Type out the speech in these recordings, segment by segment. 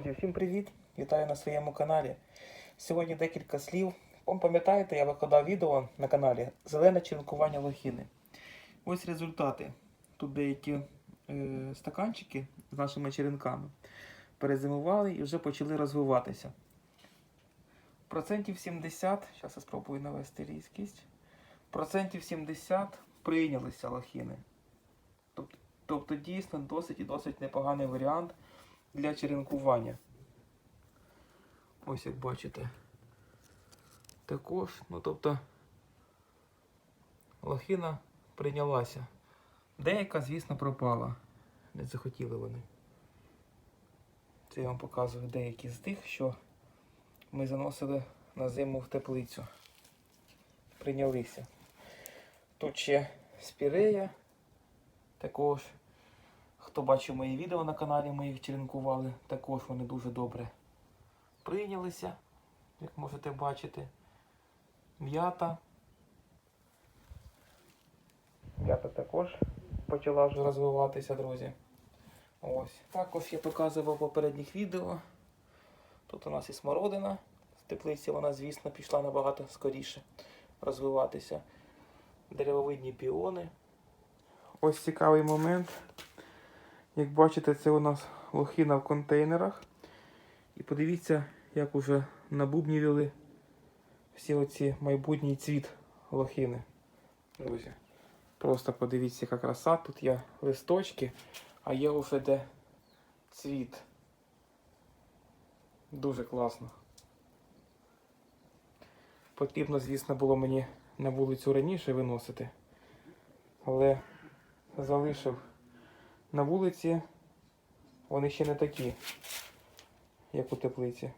Друзі, всім привіт! Вітаю на своєму каналі. Сьогодні декілька слів. Пам'ятаєте, я викладав відео на каналі Зелене черенкування лохіни. Ось результати. Тут деякі е, стаканчики з нашими черенками перезимували і вже почали розвиватися. Процентів 70, зараз я спробую навести різкість. Процентів 70 прийнялися лохіни. Тобто, тобто дійсно досить і досить непоганий варіант для черенкування. Ось як бачите. Також, ну тобто, лохина прийнялася. Деяка, звісно, пропала. Не захотіли вони. Це я вам показую деякі з тих, що ми заносили на зиму в теплицю. Прийнялися. Тут ще спірея. Також Хто бачив мої відео на каналі, ми їх черенкували, також вони дуже добре прийнялися, як можете бачити. М'ята. М'ята також почала вже розвиватися, друзі. Ось. Також я показував в попередніх відео. Тут у нас і смородина. З теплиці вона, звісно, пішла набагато скоріше розвиватися. Деревовидні піони. Ось цікавий момент. Як бачите, це у нас лохина в контейнерах. І подивіться, як уже набубнівіли всі оці майбутній цвіт лохини. Друзі. Просто подивіться, яка краса. Тут є листочки, а є вже де цвіт. Дуже класно. Потрібно, звісно, було мені на вулицю раніше виносити, але залишив на вулиці вони ще не такі, як у теплиці.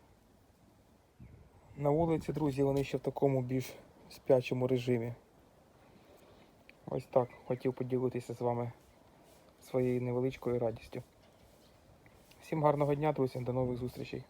На вулиці, друзі, вони ще в такому більш спячому режимі. Ось так хотів поділитися з вами своєю невеличкою радістю. Всім гарного дня, друзі, до нових зустрічей.